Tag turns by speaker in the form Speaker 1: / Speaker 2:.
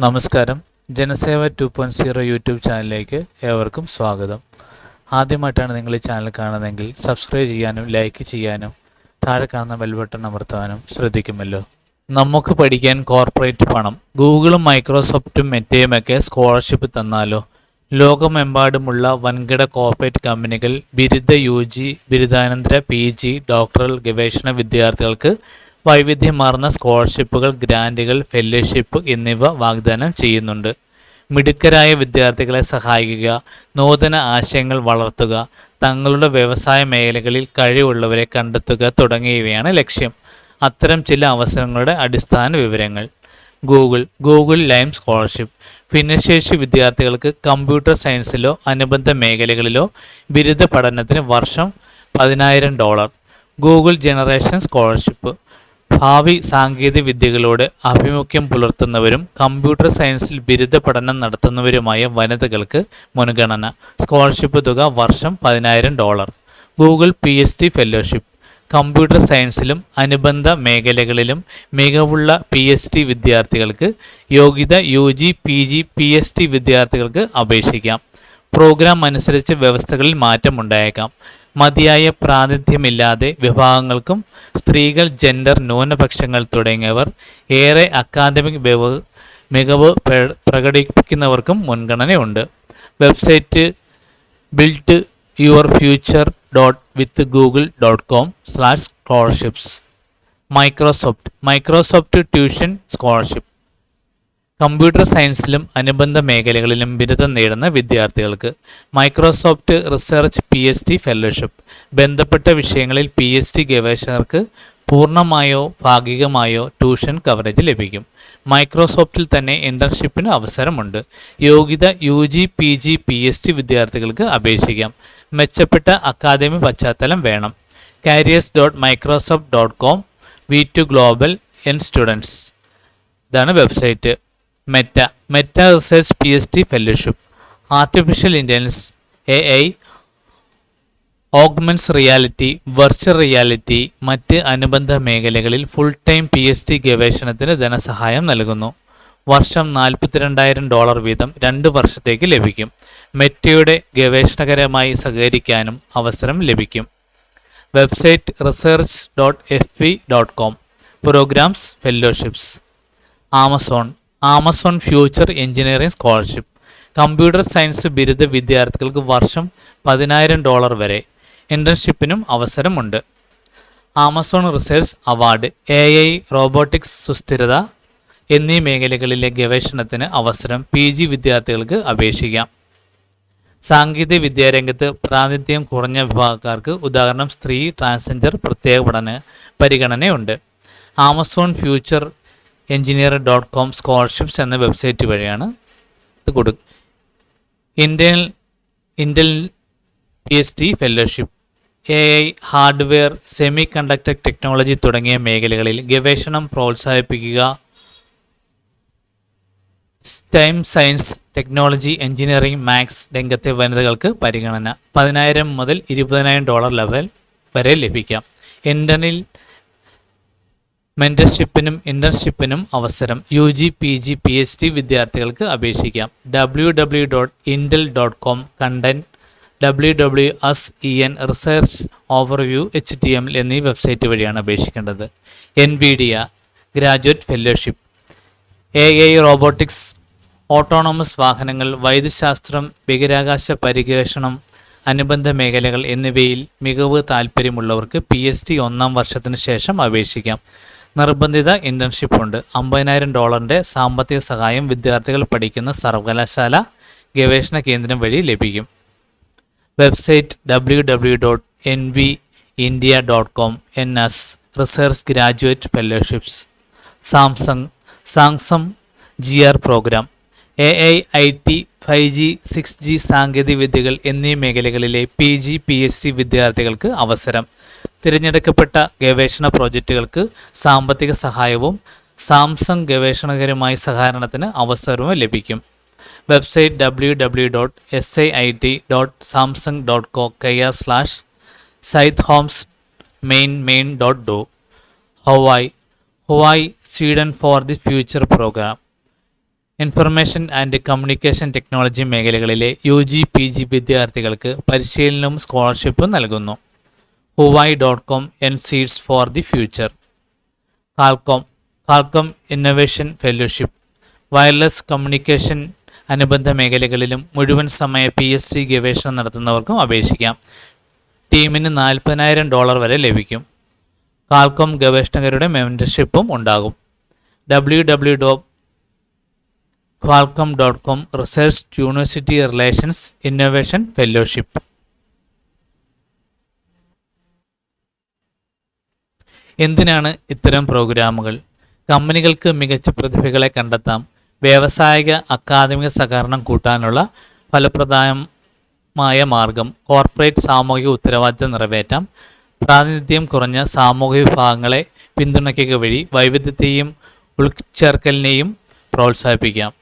Speaker 1: നമസ്കാരം. Janaseva two point zero YouTube ചാനലിലേക്ക് ഏവർക്കും സ്വാഗതം. ആദ്യമായിട്ടാണ് നിങ്ങൾ ഈ ചാനൽ കാണുന്നതെങ്കിൽ സബ്സ്ക്രൈബ് ചെയ്യാനും ലൈക്ക് ചെയ്യാനും താഴെ കാണുന്ന ബെൽ ബട്ടൺ അമർത്താനും ശ്രദ്ധിക്കുമല്ലോ. നമുക്ക് പഠിക്കാൻ കോർപ്പറേറ്റ് പണം. ഗൂഗിളും മൈക്രോസോഫ്റ്റും മെറ്റയുമൊക്കെ സ്കോളർഷിപ്പ് തന്നാലോ? ലോകമെമ്പാടുമുള്ള വൻകിട കോർപ്പറേറ്റ് കമ്പനികൾ ബിരുദ യു ജി ബിരുദാനന്തര പി ജി ഡോക്ടറൽ ഗവേഷണ വിദ്യാർത്ഥികൾക്ക് വൈവിധ്യമാർന്ന സ്കോളർഷിപ്പുകൾ ഗ്രാന്റുകൾ ഫെല്ലോഷിപ്പ് എന്നിവ വാഗ്ദാനം ചെയ്യുന്നുണ്ട്. മിടുക്കരായ വിദ്യാർത്ഥികളെ സഹായിക്കുക നൂതന ആശയങ്ങൾ വളർത്തുക തങ്ങളുടെ വ്യവസായ മേഖലകളിൽ കഴിവുള്ളവരെ കണ്ടെത്തുക തുടങ്ങിയവയാണ് ലക്ഷ്യം. അത്തരം ചില അവസരങ്ങളുടെ അടിസ്ഥാന വിവരങ്ങൾ. Google Google Lime scholarship. ഭിന്നശേഷി വിദ്യാർത്ഥികൾക്ക് കമ്പ്യൂട്ടർ സയൻസിലോ അനുബന്ധ മേഖലകളിലോ ബിരുദ പഠനത്തിന് വർഷം പതിനായിരം ഡോളർ. Google generation scholarship. ഭാവി സാങ്കേതിക വിദ്യകളോട് ആഭിമുഖ്യം പുലർത്തുന്നവരും കമ്പ്യൂട്ടർ സയൻസിൽ ബിരുദ പഠനം നടത്തുന്നവരുമായ വനിതകൾക്ക് മുൻഗണന. സ്കോളർഷിപ്പ് തുക വർഷം പതിനായിരം dollar. Google P H D fellowship. Computer സയൻസിലും അനുബന്ധ മേഖലകളിലും മികവുള്ള പി എച്ച് ഡി വിദ്യാർത്ഥികൾക്ക് യോഗ്യത U G P G P H D വിദ്യാർത്ഥികൾക്ക് അപേക്ഷിക്കാം. പ്രോഗ്രാം അനുസരിച്ച് വ്യവസ്ഥകളിൽ മാറ്റം മാറ്റമുണ്ടായേക്കാം മതിയായ പ്രാതിനിധ്യമില്ലാതെ വിഭാഗങ്ങൾക്കും സ്ത്രീകൾ ജെൻഡർ ന്യൂനപക്ഷങ്ങൾ തുടങ്ങിയവർ ഏറെ അക്കാദമിക് മികവ് പ്രകടിപ്പിക്കുന്നവർക്കും മുൻഗണനയുണ്ട്. Website build your future dot with Google dot com slash scholarships Microsoft Microsoft tuition scholarship computer സയൻസിലും അനുബന്ധ മേഖലകളിലും ബിരുദം നേടുന്ന വിദ്യാർത്ഥികൾക്ക് Microsoft research P H D fellowship ബന്ധപ്പെട്ട വിഷയങ്ങളിൽ പി എച്ച് ഡി ഗവേഷകർക്ക് പൂർണമായോ ഭാഗികമായോ ട്യൂഷൻ കവറേജ് ലഭിക്കും. മൈക്രോസോഫ്റ്റിൽ തന്നെ ഇന്റർഷിപ്പിന് അവസരമുണ്ട്. യോഗ്യത U G P G P H D വിദ്യാർത്ഥികൾക്ക് അപേക്ഷിക്കാം. മെച്ചപ്പെട്ട അക്കാദമി പശ്ചാത്തലം വേണം. Careers dot Microsoft dot com V two global N students ഇതാണ് website. Meta Meta research P H D fellowship. Artificial intelligence A I augmented reality virtual reality മറ്റ് അനുബന്ധ മേഖലകളിൽ full time P H D ഗവേഷണത്തിന് ധനസഹായം നൽകുന്നു. വർഷം നാൽപ്പത്തിരണ്ടായിരം dollar വീതം രണ്ട് വർഷത്തേക്ക് ലഭിക്കും. മെറ്റയുടെ ഗവേഷണകരമായി സഹകരിക്കാനും അവസരം ലഭിക്കും. Website research dot F V dot com programmes fellowships Amazon Amazon future engineering scholarship. Computer science ബിരുദ വിദ്യാർത്ഥികൾക്ക് വർഷം പതിനായിരം ഡോളർ വരെ. ഇന്റേൺഷിപ്പിനും അവസരമുണ്ട്. Amazon research award A I robotics സുസ്ഥിരത എന്നീ മേഖലകളിലെ ഗവേഷണത്തിന് അവസരം പി ജി വിദ്യാർത്ഥികൾക്ക് അപേക്ഷിക്കാം. സാങ്കേതിക വിദ്യാരംഗത്ത് പ്രാതിനിധ്യം കുറഞ്ഞ വിഭാഗക്കാർക്ക് ഉദാഹരണം സ്ത്രീ ട്രാൻസ്ജെൻഡർ പ്രത്യേക പഠന പരിഗണനയുണ്ട്. Amazon future engineer dot com scholarships എന്ന വെബ്സൈറ്റ് വഴിയാണ് ഇത് കൊടു Indian Indian P S T fellowship A I hardware semiconductor technology തുടങ്ങിയ മേഖലകളിൽ ഗവേഷണം പ്രോത്സാഹിപ്പിക്കുക STEM science technology engineering maths രംഗത്തെ വനിതകൾക്ക് പരിഗണന. പതിനായിരം മുതൽ ഇരുപതിനായിരം ഡോളർ ലെവൽ വരെ ലഭിക്കാം. ഇന്റർനിൽ മെന്റർഷിപ്പിനും ഇന്റേൺഷിപ്പിനും അവസരം U G P G P H D വിദ്യാർത്ഥികൾക്ക് അപേക്ഷിക്കാം. W W dot Intel dot com content W W S E N research overview H T M എന്നീ വെബ്സൈറ്റ് വഴിയാണ് അപേക്ഷിക്കേണ്ടത്. N B D graduate fellowship A I robotics autonomous വാഹനങ്ങൾ വൈദ്യശാസ്ത്രം ബഹിരാകാശ പരിഗവേഷണം അനുബന്ധ മേഖലകൾ എന്നിവയിൽ മികവ് താൽപ്പര്യമുള്ളവർക്ക് പി എച്ച് ഡി ഒന്നാം വർഷത്തിന് ശേഷം അപേക്ഷിക്കാം. നിർബന്ധിത ഇന്റേൺഷിപ്പ് ഉണ്ട്. അമ്പതിനായിരം ഡോളറിന്റെ സാമ്പത്തിക സഹായം വിദ്യാർത്ഥികൾ പഠിക്കുന്ന സർവകലാശാല ഗവേഷണ കേന്ദ്രം വഴി ലഭിക്കും. Website W W dot N V India dot com N S research graduate fellowships Samsung Samsung G R programme A I I T five G six G സാങ്കേതിക വിദ്യകൾ എന്നീ മേഖലകളിലെ P G P S C വിദ്യാർത്ഥികൾക്ക് അവസരം. തിരഞ്ഞെടുക്കപ്പെട്ട ഗവേഷണ പ്രോജക്റ്റുകൾക്ക് സാമ്പത്തിക സഹായവും സാംസങ് ഗവേഷണകരുമായി സഹകരണത്തിന് അവസരവും ലഭിക്കും. Website W W dot S I I T dot Samsung dot co K R slash SAIT homes main main dot do Huawei Huawei Sweden for the future programme. Information and communication technology മേഖലകളിലെ U G P G വിദ്യാർത്ഥികൾക്ക് പരിശീലനവും സ്കോളർഷിപ്പും നൽകുന്നു. Huawei dot com N seeds for the future Qualcomm Qualcomm innovation fellowship wireless communication അനുബന്ധ മേഖലകളിലും മുഴുവൻ സമയ P S C ഗവേഷണം നടത്തുന്നവർക്കും അപേക്ഷിക്കാം. ടീമിന് നാൽപ്പതിനായിരം ഡോളർ വരെ ലഭിക്കും. കാൽക്കോം ഗവേഷകരുടെ മെമ്പർഷിപ്പും ഉണ്ടാകും. W W dot Qualcomm dot com research university relations innovation fellowship എന്തിനാണ് ഇത്തരം പ്രോഗ്രാമുകൾ? കമ്പനികൾക്ക് മികച്ച പ്രതിഭകളെ കണ്ടെത്താം വ്യാവസായിക അക്കാദമിക സഹകരണം കൂട്ടാനുള്ള ഫലപ്രദമായ മാർഗം കോർപ്പറേറ്റ് സാമൂഹിക ഉത്തരവാദിത്തം നിറവേറ്റാം പ്രാതിനിധ്യം കുറഞ്ഞ സാമൂഹിക വിഭാഗങ്ങളെ പിന്തുണയ്ക്കുക വഴി വൈവിധ്യത്തെയും ഉൾച്ചേർക്കലിനെയും പ്രോത്സാഹിപ്പിക്കാം.